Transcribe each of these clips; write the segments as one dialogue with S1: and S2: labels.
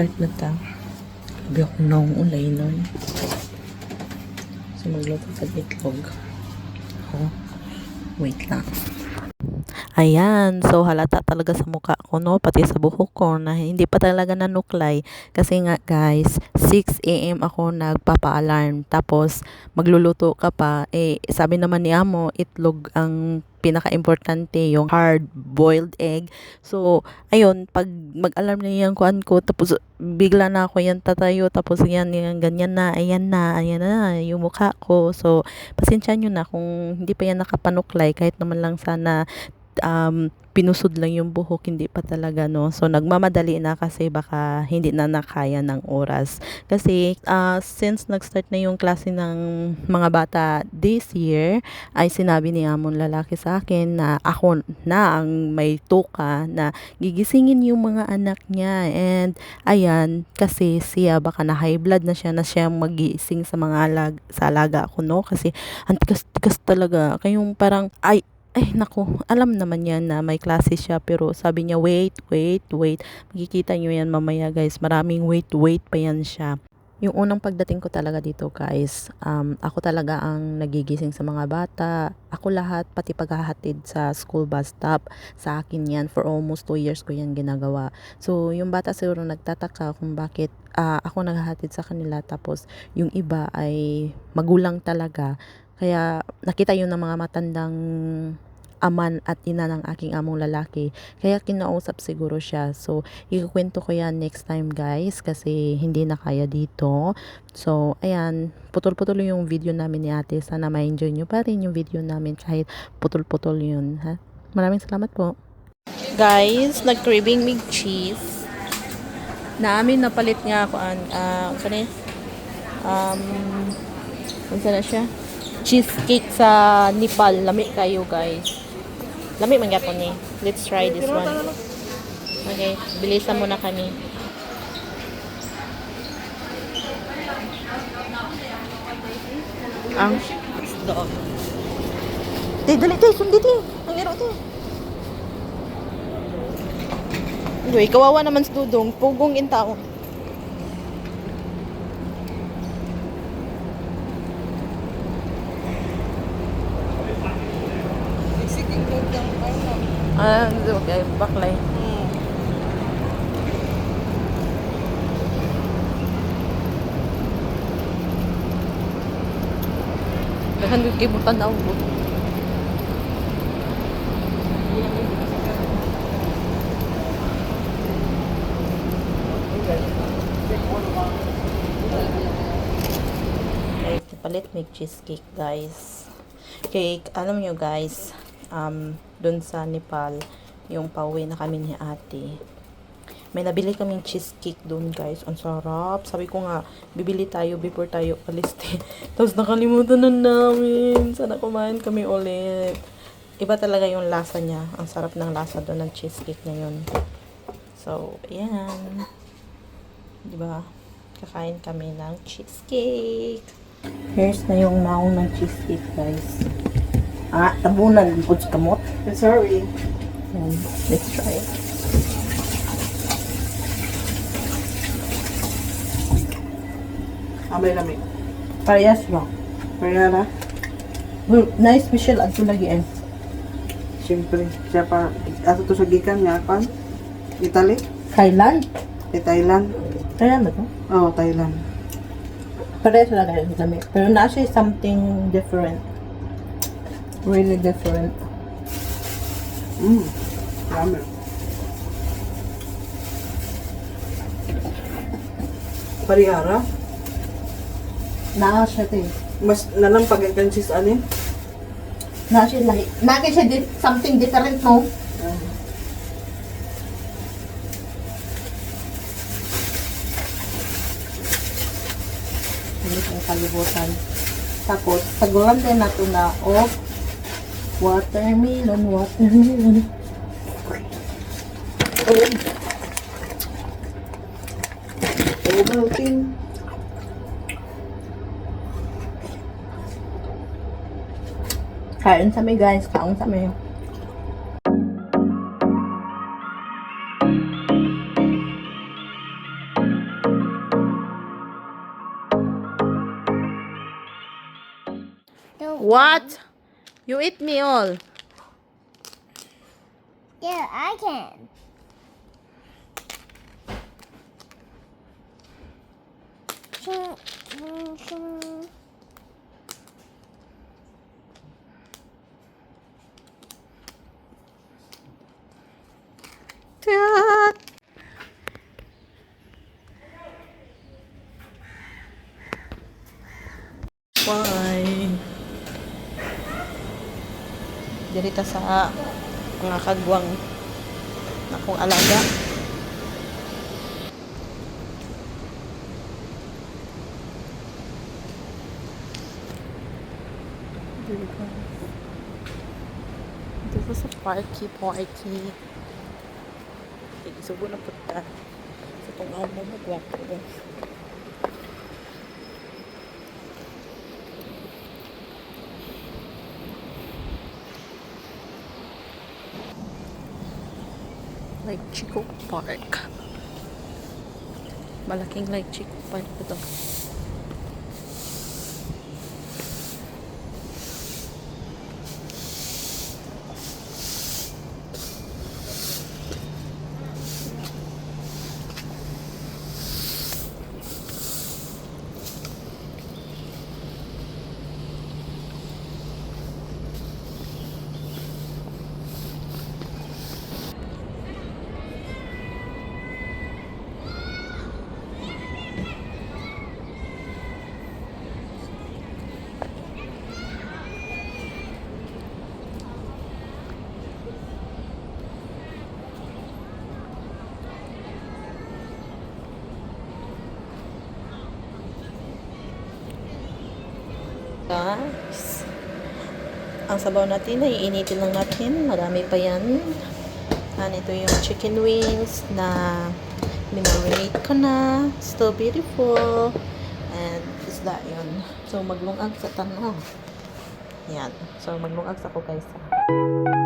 S1: Start na ta. Sabi ako nang ulay nun. So, magluto sa itlog. Oh, wait lang. Ayan, so halata talaga sa mukha ko, no? Pati sa buhok ko na hindi pa talaga nanuklay. Kasi nga, guys, 6 a.m. ako nagpapa-alarm. Tapos, magluluto ka pa. Eh, sabi naman ni Amo, itlog ang pinaka-importante, yung hard-boiled egg. So, ayun, pag mag-alarm na yung kuan ko, tapos bigla na ako yan tatayo, tapos yan, yan, ganyan na, ayan na, ayan na, yung mukha ko. So, pasensya nyo na kung hindi pa yan nakapanuklay, kahit naman lang sana um, pinusod lang yung buhok, hindi pa talaga, no? So, nagmamadali na kasi baka hindi na nakaya ng oras. Kasi, uh, since nag-start na yung klase ng mga bata this year, ay sinabi ni Amon lalaki sa akin na ako na ang may tuka na gigisingin yung mga anak niya. And, ayan, kasi siya, baka na high blood na siya, na siya magising sa mga alag, sa alaga ko, no? Kasi, ang tikas-tikas talaga. Kayong parang, ay, ay naku, alam naman yan na may klase siya pero sabi niya wait, wait, wait. Makikita nyo yan mamaya guys. Maraming wait, wait pa yan siya. Yung unang pagdating ko talaga dito guys, um, ako talaga ang nagigising sa mga bata. Ako lahat, pati paghahatid sa school bus stop. Sa akin yan, for almost 2 years ko yan ginagawa. So, yung bata siguro nagtataka kung bakit ah, ako naghahatid sa kanila tapos yung iba ay magulang talaga. Kaya nakita yun ng mga matandang aman at ina ng aking among lalaki. Kaya kinausap siguro siya. So, ikukwento ko yan next time guys kasi hindi na kaya dito. So, ayan, putol-putol yung video namin ni ate. Sana ma-enjoy nyo pa rin yung video namin kahit putol-putol yun. Ha? Maraming salamat po. Guys, nag-craving mig cheese. Namin napalit nga ako an ah kani um unsa na siya? Cheesecake sa Nepal. Lami kayo, guys. Lami man gyapon ni. Let's try this one. Okay, bilisan muna kami. Ang isda. Tay, dali tay, sundi tay. Ang iro tay. Uy, kawawa naman sa dudong. Pugong in taon. Ah, okay, baklay. Dahan kay butan na ubo. Okay, palit may cheesecake, guys. Cake, alam nyo guys, um, dun sa Nepal, yung pauwi na kami ni ate. May nabili kaming cheesecake dun guys. Ang sarap. Sabi ko nga, bibili tayo before tayo aliste. Tapos nakalimutan na namin. Sana kumain kami ulit. Iba talaga yung lasa niya. Ang sarap ng lasa doon ng cheesecake na yun. So, ayan. Diba? Kakain kami ng cheesecake. Here's na yung naong ng cheesecake, guys. Ah, tabunan. Puts kamot.
S2: Sorry.
S1: Yan. Let's try it.
S2: Amay lami.
S1: Parehas ba?
S2: Kaya na,
S1: Well, nice special adto lagi eh.
S2: siyempre, siya pa, ato to sa gikan nga, kan? Italy?
S1: Thailand?
S2: Eh, Thailand?
S1: Thailand ba to?
S2: Oo, oh, Thailand.
S1: Parehas lang kayo sa Pero nasa something different. Really different.
S2: Mm. Dami. Parihara?
S1: Naa siya to eh.
S2: Mas nalampag ang kansis anin?
S1: Naa siya lahi. Naa siya di- something different no? Hindi ko kalibutan. Tapos, tagulan din nato na of Watermelon, watermelon. Oh.
S2: Ovaltine.
S1: Kain sa may guys, kain sa may. What? You eat me all.
S3: Yeah, I can. Ching,
S1: Dirita sa mga kagwang na kong alaga. Dito. Dito sa parky, parky. Isubo na punta. Sa kung ako mo magwapo. Like Chico Park. Malaking like Chico Park ito. Guys. Ang sabaw natin ay initin lang natin. Marami pa yan. And ito yung chicken wings na minarinate ko na. Still beautiful. And isda yun. So, maglungag sa tanong. Yan. So, maglungag sa ko guys.
S4: the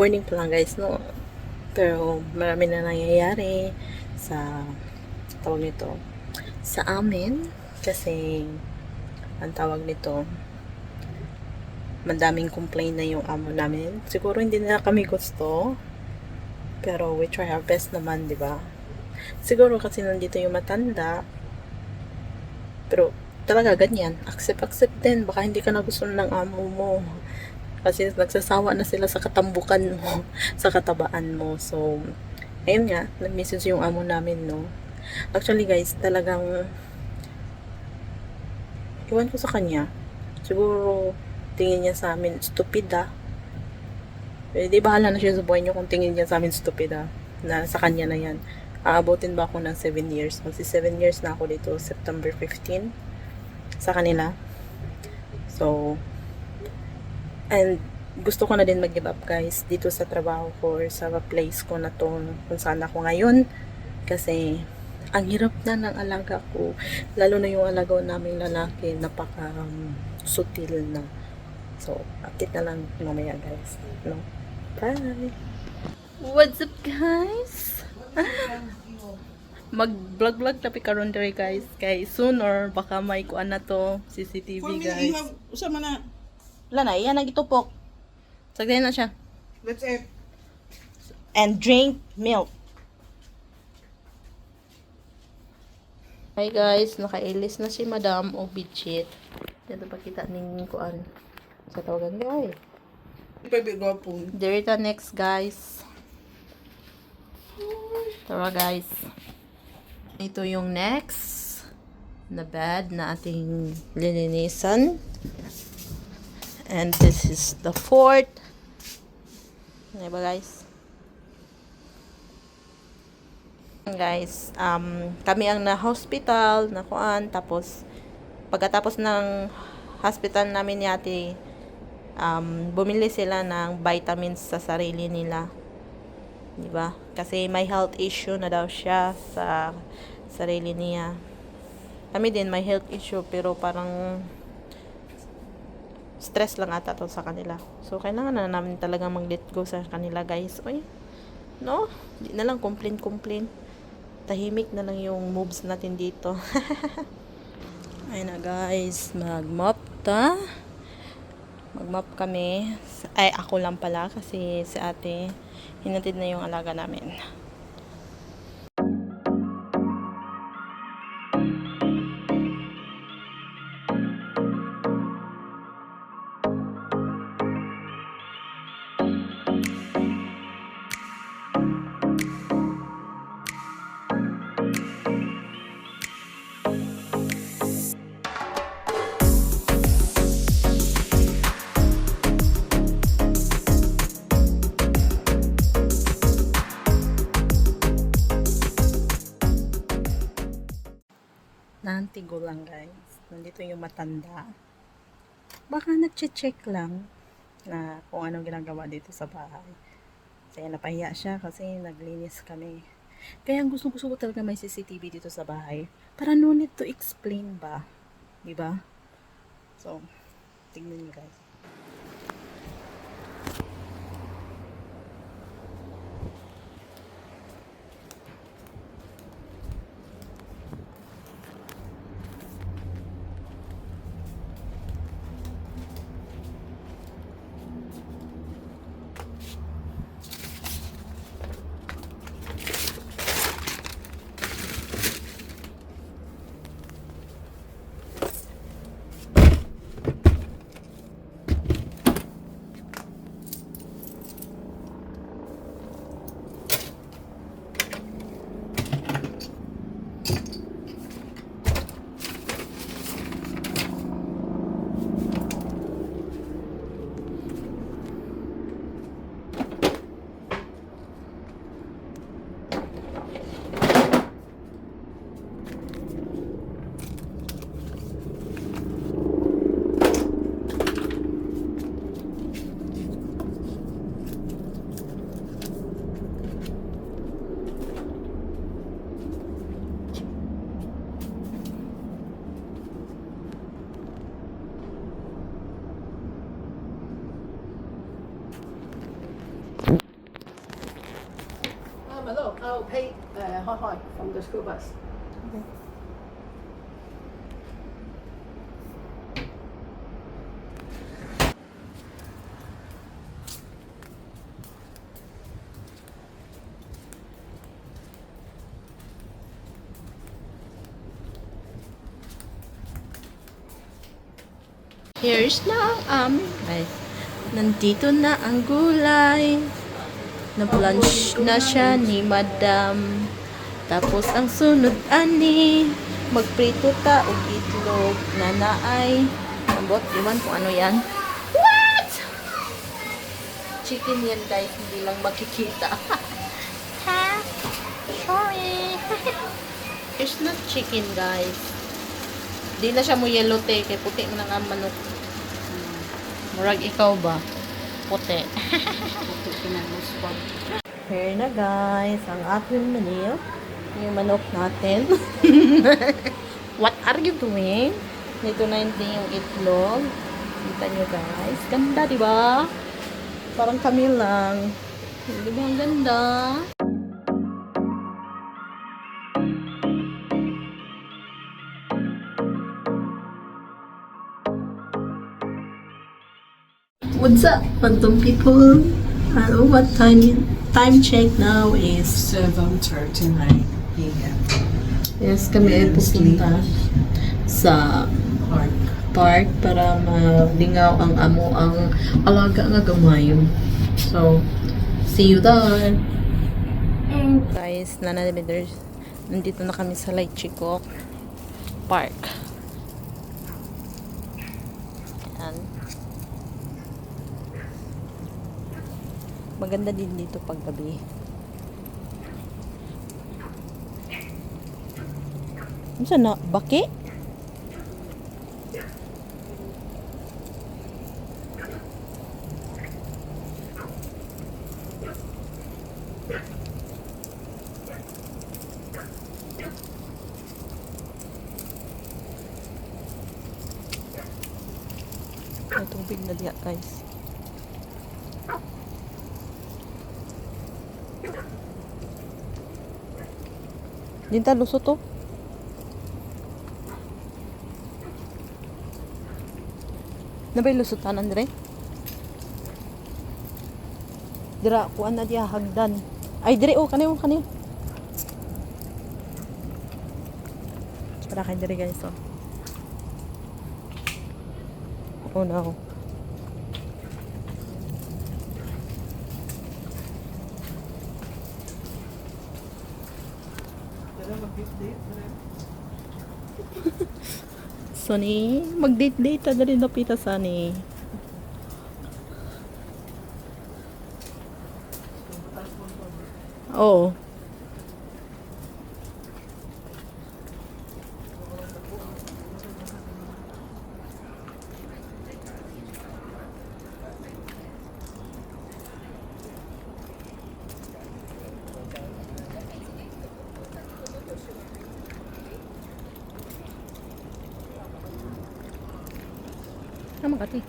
S1: morning pa lang guys, no? Pero marami na nangyayari sa tawag nito sa amin kasi ang tawag nito madaming complain na yung amo namin. Siguro hindi na kami gusto. Pero we try our best naman, di ba? Siguro kasi nandito yung matanda. Pero talaga ganyan. Accept, accept din. Baka hindi ka na gusto ng amo mo. Kasi nagsasawa na sila sa katambukan mo, sa katabaan mo. So, ayun nga, nag-message yung amo namin, no. Actually guys, talagang iwan ko sa kanya. Siguro, tingin niya sa amin, stupid ah. Eh, di bahala na siya sa buhay niyo kung tingin niya sa amin stupid ah. Na sa kanya na yan. Aabotin ba ako ng 7 years? Kasi 7 years na ako dito, September 15 sa kanila. So, and gusto ko na din mag-give up guys dito sa trabaho ko or sa place ko na to kung saan ako ngayon. Kasi, ang hirap na ng alaga ko. Lalo na yung alaga naming lalaki, napaka um, sutil na. So, update na lang mamaya guys. No? Bye! What's up guys? Mag-vlog-vlog tapi karon diri guys. Kay soon or baka may kuan na to CCTV guys.
S2: Usama na.
S1: Wala na, iyan ang itupok. Sagdayan na siya.
S2: That's it.
S1: And drink milk. Hi guys, nakailis na si Madam o Bichit. Dito pakita ning kuan. Sa tawagan guys.
S2: Baby, gwapong.
S1: Dirita next guys. Tara guys. Ito yung next na bed na ating lilinisan. And this is the fourth. Ano ba guys? Guys, um, kami ang na-hospital, na kuan, tapos pagkatapos ng hospital namin ate, um, bumili sila ng vitamins sa sarili nila. 'Di ba? Kasi may health issue na daw siya sa sarili niya. Kami din may health issue pero parang stress lang ata to sa kanila. So kailangan na namin talaga mag-let go sa kanila, guys. Oy. No? Di na lang complain-complain. Tahimik na lang yung moves natin dito. Ayun na guys, mag-mop ta magmap kami. Ay, ako lang pala kasi si ate hinatid na yung alaga namin. Nantigo lang guys. Nandito yung matanda. Baka nagche-check lang na kung anong ginagawa dito sa bahay. Kaya napahiya siya kasi naglinis kami. Kaya ang gusto gusto ko talaga may CCTV dito sa bahay. Para no need to explain ba? Di ba? So, tingnan niyo guys.
S5: Um, hello, oh, Pete, hi, from the school bus.
S1: Here's na ang aming ay, Nandito na ang gulay. Na-blanch na siya ni Madam. Tapos ang sunod ani, magprito ta og itlog na naay. Ambot, iwan kung ano yan. What? Chicken yan guys, hindi lang makikita. ha? Sorry. It's not chicken guys. Di na siya mo yellow te, kay puti na nga manok. Murag ikaw ba? Puti. puti kinamuswag. Here na guys, ang ating menu. Yung manok natin. What are you doing? Dito na hindi yung itlog. Kita nyo guys. Ganda, di ba? Parang kami lang. Di ba ang ganda? What's up, random people? Hello, what time time check now is
S2: 7.39 p.m.
S1: Yes, kami ay pupunta sa
S2: Park.
S1: park para malingaw ang amo ang alaga nga gamayon. So, see you there. Guys, nananibiders, nandito na kami sa Light Chico Park. Ayan. Maganda din dito pag gabi. Ano sa na? Baki? May tubig na diya guys. Dinta lusot to. Nabay lusutan Andre? Dira kuan na diya hagdan. Ay dire oh kaniyo kaniyo. Para kay dire guys oh. Oh no. Sani, mag-date-date ta dali napita sani. Oo. Ah, Makati.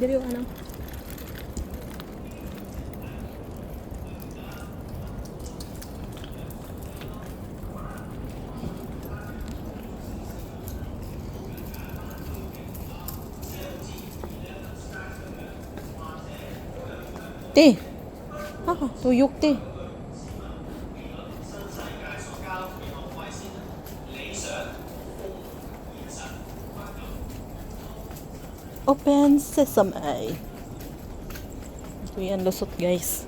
S1: Dili yung ano. Te. Ah, tuyok te. Open sesame. Ito yan, lusot guys.